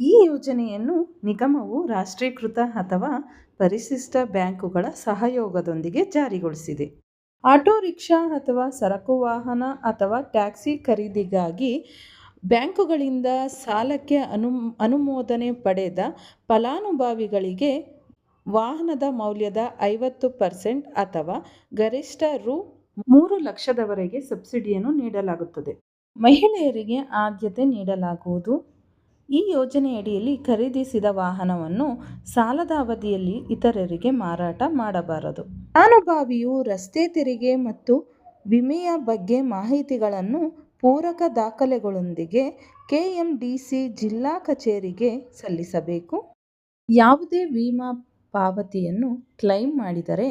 ಈ ಯೋಜನೆಯನ್ನು ನಿಗಮವು ರಾಷ್ಟ್ರೀಕೃತ ಅಥವಾ ಪರಿಶಿಷ್ಟ ಬ್ಯಾಂಕುಗಳ ಸಹಯೋಗದೊಂದಿಗೆ ಜಾರಿಗೊಳಿಸಿದೆ. ಆಟೋ ರಿಕ್ಷಾ ಅಥವಾ ಸರಕು ವಾಹನ ಅಥವಾ ಟ್ಯಾಕ್ಸಿ ಖರೀದಿಗಾಗಿ ಬ್ಯಾಂಕುಗಳಿಂದ ಸಾಲಕ್ಕೆ ಅನು, ಅನುಮೋದನೆ ಪಡೆದ ಫಲಾನುಭವಿಗಳಿಗೆ ವಾಹನದ ಮೌಲ್ಯದ ಐವತ್ತು ಪರ್ಸೆಂಟ್ ಅಥವಾ ಗರಿಷ್ಠ ರು ಮೂರು ಲಕ್ಷದವರೆಗೆ ಸಬ್ಸಿಡಿಯನ್ನು ನೀಡಲಾಗುತ್ತದೆ. ಮಹಿಳೆಯರಿಗೆ ಆದ್ಯತೆ ನೀಡಲಾಗುವುದು. ಈ ಯೋಜನೆಯಡಿಯಲ್ಲಿ ಖರೀದಿಸಿದ ವಾಹನವನ್ನು ಸಾಲದ ಅವಧಿಯಲ್ಲಿ ಇತರರಿಗೆ ಮಾರಾಟ ಮಾಡಬಾರದು. ಅನುಭಾವಿಯು ರಸ್ತೆ ತೆರಿಗೆ ಮತ್ತು ವಿಮೆಯ ಬಗ್ಗೆ ಮಾಹಿತಿಗಳನ್ನು ಪೂರಕ ದಾಖಲೆಗಳೊಂದಿಗೆ ಕೆಎಂಡಿಸಿ ಜಿಲ್ಲಾ ಕಚೇರಿಗೆ ಸಲ್ಲಿಸಬೇಕು. ಯಾವುದೇ ವಿಮಾ ಪಾವತಿಯನ್ನು ಕ್ಲೈಮ್ ಮಾಡಿದರೆ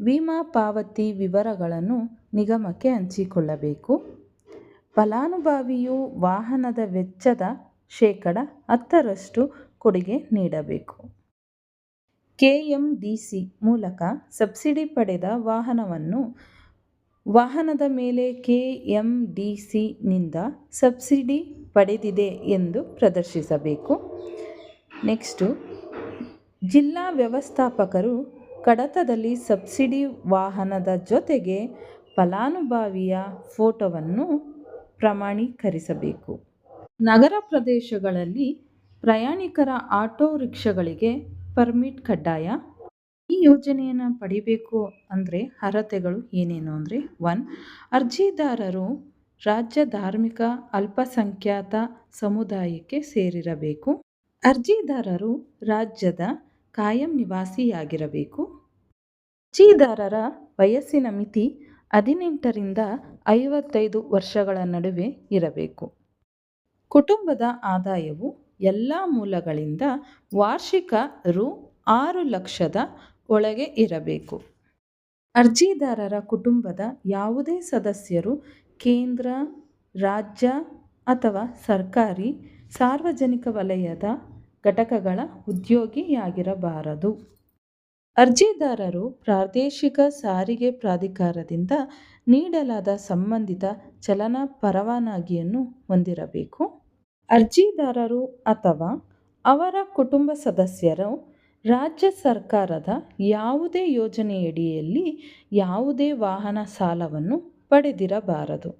ವಿಮಾ ಪಾವತಿ ವಿವರಗಳನ್ನು ನಿಗಮಕ್ಕೆ ಹಂಚಿಕೊಳ್ಳಬೇಕು. ಫಲಾನುಭವಿಯು ವಾಹನದ ವೆಚ್ಚದ ಶೇಕಡ ಹತ್ತರಷ್ಟು ಕೊಡುಗೆ ನೀಡಬೇಕು. ಕೆಎಂಡಿಸಿ ಮೂಲಕ ಸಬ್ಸಿಡಿ ಪಡೆದ ವಾಹನವನ್ನು ವಾಹನದ ಮೇಲೆ ಕೆಎಂಡಿಸಿನಿಂದ ಸಬ್ಸಿಡಿ ಪಡೆದಿದೆ ಎಂದು ಪ್ರದರ್ಶಿಸಬೇಕು. ನೆಕ್ಸ್ಟು, ಜಿಲ್ಲಾ ವ್ಯವಸ್ಥಾಪಕರು ಕಡತದಲ್ಲಿ ಸಬ್ಸಿಡಿ ವಾಹನದ ಜೊತೆಗೆ ಫಲಾನುಭವಿಯ ಫೋಟೋವನ್ನು ಪ್ರಮಾಣೀಕರಿಸಬೇಕು. ನಗರ ಪ್ರದೇಶಗಳಲ್ಲಿ ಪ್ರಯಾಣಿಕರ ಆಟೋ ರಿಕ್ಷಾಗಳಿಗೆ ಪರ್ಮಿಟ್ ಕಡ್ಡಾಯ? ಈ ಯೋಜನೆಯನ್ನು ಪಡಿಬೇಕು ಅಂದರೆ ಅರ್ಹತೆಗಳು ಏನೇನು ಅಂದರೆ ಒನ್, ಅರ್ಜಿದಾರರು ರಾಜ್ಯ ಧಾರ್ಮಿಕ ಅಲ್ಪಸಂಖ್ಯಾತ ಸಮುದಾಯಕ್ಕೆ ಸೇರಿರಬೇಕು. ಅರ್ಜಿದಾರರು ರಾಜ್ಯದ ಕಾಯಂ ನಿವಾಸಿಯಾಗಿರಬೇಕು. ಅರ್ಜಿದಾರರ ವಯಸ್ಸಿನ ಮಿತಿ ಹದಿನೆಂಟರಿಂದ ಐವತ್ತೈದು ವರ್ಷಗಳ ನಡುವೆ ಇರಬೇಕು. ಕುಟುಂಬದ ಆದಾಯವು ಎಲ್ಲ ಮೂಲಗಳಿಂದ ವಾರ್ಷಿಕ ರು ಆರು ಲಕ್ಷದ ಒಳಗೆ ಇರಬೇಕು. ಅರ್ಜಿದಾರರ ಕುಟುಂಬದ ಯಾವುದೇ ಸದಸ್ಯರು ಕೇಂದ್ರ, ರಾಜ್ಯ ಅಥವಾ ಸರ್ಕಾರಿ ಸಾರ್ವಜನಿಕ ವಲಯದ ಘಟಕಗಳ ಉದ್ಯೋಗಿಯಾಗಿರಬಾರದು. ಅರ್ಜಿದಾರರು ಪ್ರಾದೇಶಿಕ ಸಾರಿಗೆ ಪ್ರಾಧಿಕಾರದಿಂದ ನೀಡಲಾದ ಸಂಬಂಧಿತ ಚಲನ ಪರವಾನಗಿಯನ್ನು ಹೊಂದಿರಬೇಕು. ಅರ್ಜಿದಾರರು ಅಥವಾ ಅವರ ಕುಟುಂಬ ಸದಸ್ಯರು ರಾಜ್ಯ ಸರ್ಕಾರದ ಯಾವುದೇ ಯೋಜನೆಯಡಿಯಲ್ಲಿ ಯಾವುದೇ ವಾಹನ ಸಾಲವನ್ನು ಪಡೆದಿರಬಾರದು.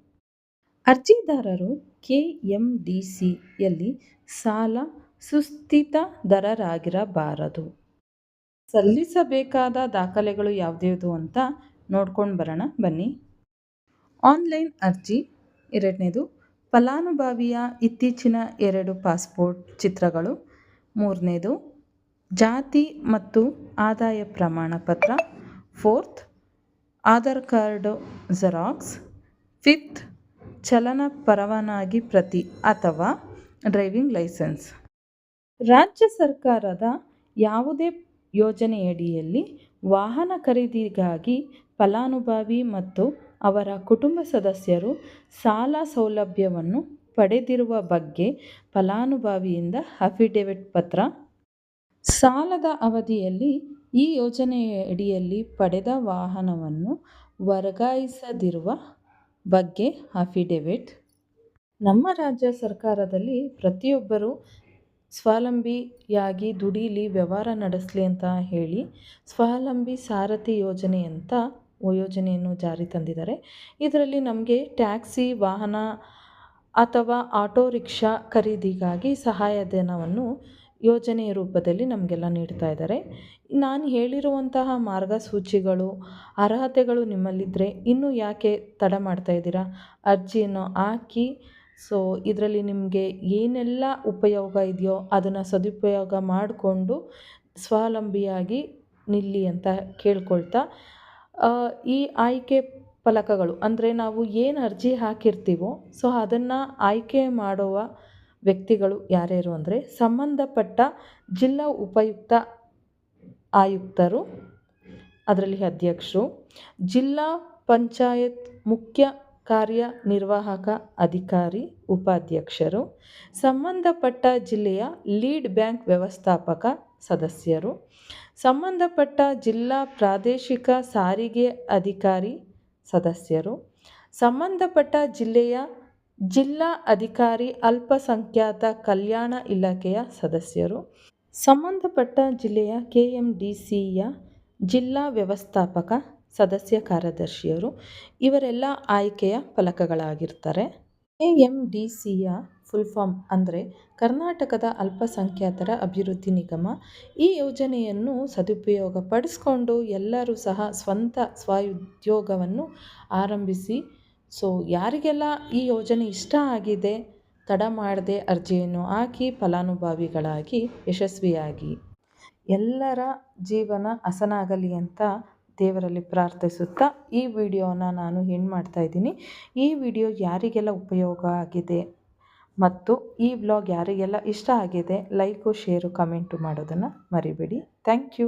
ಅರ್ಜಿದಾರರು ಕೆ ಎಂ ಡಿ ಸಿಯಲ್ಲಿ ಸಾಲ ಸುಸ್ಥಿತದರರಾಗಿರಬಾರದು ಸಲ್ಲಿಸಬೇಕಾದ ದಾಖಲೆಗಳು ಯಾವುದ್ಯಾವುದು ಅಂತ ನೋಡ್ಕೊಂಡು ಬರೋಣ, ಬನ್ನಿ. ಆನ್ಲೈನ್ ಅರ್ಜಿ. ಎರಡನೇದು, ಫಲಾನುಭವಿಯ ಇತ್ತೀಚಿನ ಎರಡು ಪಾಸ್ಪೋರ್ಟ್ ಚಿತ್ರಗಳು. ಮೂರನೇದು, ಜಾತಿ ಮತ್ತು ಆದಾಯ ಪ್ರಮಾಣ ಪತ್ರ. Fourth, Aadhaar card xerox. Fifth, ಚಲನ ಪರವಾನಗಿ ಪ್ರತಿ ಅಥವಾ ಡ್ರೈವಿಂಗ್ ಲೈಸೆನ್ಸ್. ರಾಜ್ಯ ಸರ್ಕಾರದ ಯಾವುದೇ ಯೋಜನೆಯಡಿಯಲ್ಲಿ ವಾಹನ ಖರೀದಿಗಾಗಿ ಫಲಾನುಭವಿ ಮತ್ತು ಅವರ ಕುಟುಂಬ ಸದಸ್ಯರು ಸಾಲ ಸೌಲಭ್ಯವನ್ನು ಪಡೆದಿರುವ ಬಗ್ಗೆ ಫಲಾನುಭವಿಯಿಂದ ಅಫಿಡವಿಟ್ ಪತ್ರ. ಸಾಲದ ಅವಧಿಯಲ್ಲಿ ಈ ಯೋಜನೆಯಡಿಯಲ್ಲಿ ಪಡೆದ ವಾಹನವನ್ನು ವರ್ಗಾಯಿಸದಿರುವ ಬಗ್ಗೆ ಅಫಿಡವಿಟ್. ನಮ್ಮ ರಾಜ್ಯ ಸರ್ಕಾರದಲ್ಲಿ ಪ್ರತಿಯೊಬ್ಬರು ಸ್ವಾವಲಂಬಿಯಾಗಿ ದುಡೀಲಿ ವ್ಯವಹಾರ ನಡೆಸಲಿ ಅಂತ ಹೇಳಿ ಸ್ವಾವಲಂಬಿ ಸಾರಥಿ ಯೋಜನೆ ಅಂತ ಯೋಜನೆಯನ್ನು ಜಾರಿ ತಂದಿದ್ದಾರೆ. ಇದರಲ್ಲಿ ನಮಗೆ ಟ್ಯಾಕ್ಸಿ, ವಾಹನ ಅಥವಾ ಆಟೋ ರಿಕ್ಷಾ ಖರೀದಿಗಾಗಿ ಸಹಾಯಧನವನ್ನು ಯೋಜನೆಯ ರೂಪದಲ್ಲಿ ನಮಗೆಲ್ಲ ನೀಡ್ತಾ ಇದ್ದಾರೆ. ನಾನು ಹೇಳಿರುವಂತಹ ಮಾರ್ಗಸೂಚಿಗಳು, ಅರ್ಹತೆಗಳು ನಿಮ್ಮಲ್ಲಿದ್ದರೆ ಇನ್ನೂ ಯಾಕೆ ತಡ ಮಾಡ್ತಾ ಇದ್ದೀರಾ? ಅರ್ಜಿಯನ್ನು ಹಾಕಿ ಸೊ ಇದರಲ್ಲಿ ನಿಮಗೆ ಏನೆಲ್ಲ ಉಪಯೋಗ ಇದೆಯೋ ಅದನ್ನು ಸದುಪಯೋಗ ಮಾಡಿಕೊಂಡು ಸ್ವಾವಲಂಬಿಯಾಗಿ ನಿಲ್ಲಿ ಅಂತ ಕೇಳ್ಕೊಳ್ತಾ ಈ ಆಯ್ಕೆ ಫಲಕಗಳು ಅಂದರೆ ನಾವು ಏನು ಅರ್ಜಿ ಹಾಕಿರ್ತೀವೋ, ಸೊ ಅದನ್ನು ಆಯ್ಕೆ ಮಾಡುವ ವ್ಯಕ್ತಿಗಳು ಯಾರ್ಯಾರು ಅಂದರೆ ಸಂಬಂಧಪಟ್ಟ ಜಿಲ್ಲಾ ಉಪಯುಕ್ತ ಆಯುಕ್ತರು, ಅದರಲ್ಲಿ ಅಧ್ಯಕ್ಷರು, ಜಿಲ್ಲಾ ಪಂಚಾಯತ್ ಮುಖ್ಯ ಕಾರ್ಯನಿರ್ವಾಹಕ ಅಧಿಕಾರಿ, ಉಪಾಧ್ಯಕ್ಷರು, ಸಂಬಂಧಪಟ್ಟ ಜಿಲ್ಲೆಯ ಲೀಡ್ ಬ್ಯಾಂಕ್ ವ್ಯವಸ್ಥಾಪಕ ಸದಸ್ಯರು, ಸಂಬಂಧಪಟ್ಟ ಜಿಲ್ಲಾ ಪ್ರಾದೇಶಿಕ ಸಾರಿಗೆ ಅಧಿಕಾರಿ ಸದಸ್ಯರು, ಸಂಬಂಧಪಟ್ಟ ಜಿಲ್ಲೆಯ ಜಿಲ್ಲಾ ಅಧಿಕಾರಿ ಅಲ್ಪಸಂಖ್ಯಾತ ಕಲ್ಯಾಣ ಇಲಾಖೆಯ ಸದಸ್ಯರು, ಸಂಬಂಧಪಟ್ಟ ಜಿಲ್ಲೆಯ ಕೆ ಎಂ ಡಿ ಸಿಯ ಜಿಲ್ಲಾ ವ್ಯವಸ್ಥಾಪಕ ಸದಸ್ಯ ಕಾರ್ಯದರ್ಶಿಯರು ಇವರೆಲ್ಲ ಆಯ್ಕೆಯ ಫಲಕಗಳಾಗಿರ್ತಾರೆ. ಎ ಎಂ ಡಿ ಸಿಯ ಫುಲ್ ಫಾರ್ಮ್ ಅಂದರೆ ಕರ್ನಾಟಕದ ಅಲ್ಪಸಂಖ್ಯಾತರ ಅಭಿವೃದ್ಧಿ ನಿಗಮ. ಈ ಯೋಜನೆಯನ್ನು ಸದುಪಯೋಗ ಪಡಿಸ್ಕೊಂಡು ಎಲ್ಲರೂ ಸಹ ಸ್ವಂತ ಸ್ವಉದ್ಯೋಗವನ್ನು ಆರಂಭಿಸಿ. ಸೊ ಯಾರಿಗೆಲ್ಲ ಈ ಯೋಜನೆ ಇಷ್ಟ ಆಗಿದೆ, ತಡ ಮಾಡದೆ ಅರ್ಜಿಯನ್ನು ಹಾಕಿ ಫಲಾನುಭವಿಗಳಾಗಿ ಯಶಸ್ವಿಯಾಗಿ ಎಲ್ಲರ ಜೀವನ ಹಸನಾಗಲಿ ಅಂತ ದೇವರಲ್ಲಿ ಪ್ರಾರ್ಥಿಸುತ್ತಾ ಈ ವಿಡಿಯೋನ ನಾನು ಎಂಡ್ ಮಾಡ್ತಾ ಇದ್ದೀನಿ. ಈ ವಿಡಿಯೋ ಯಾರಿಗೆಲ್ಲ ಉಪಯೋಗ ಆಗಿದೆ ಮತ್ತು ಈ ವ್ಲಾಗ್ ಯಾರಿಗೆಲ್ಲ ಇಷ್ಟ ಆಗಿದೆ, ಲೈಕು, ಶೇರು, ಕಮೆಂಟು ಮಾಡೋದನ್ನು ಮರಿಬೇಡಿ. Thank you.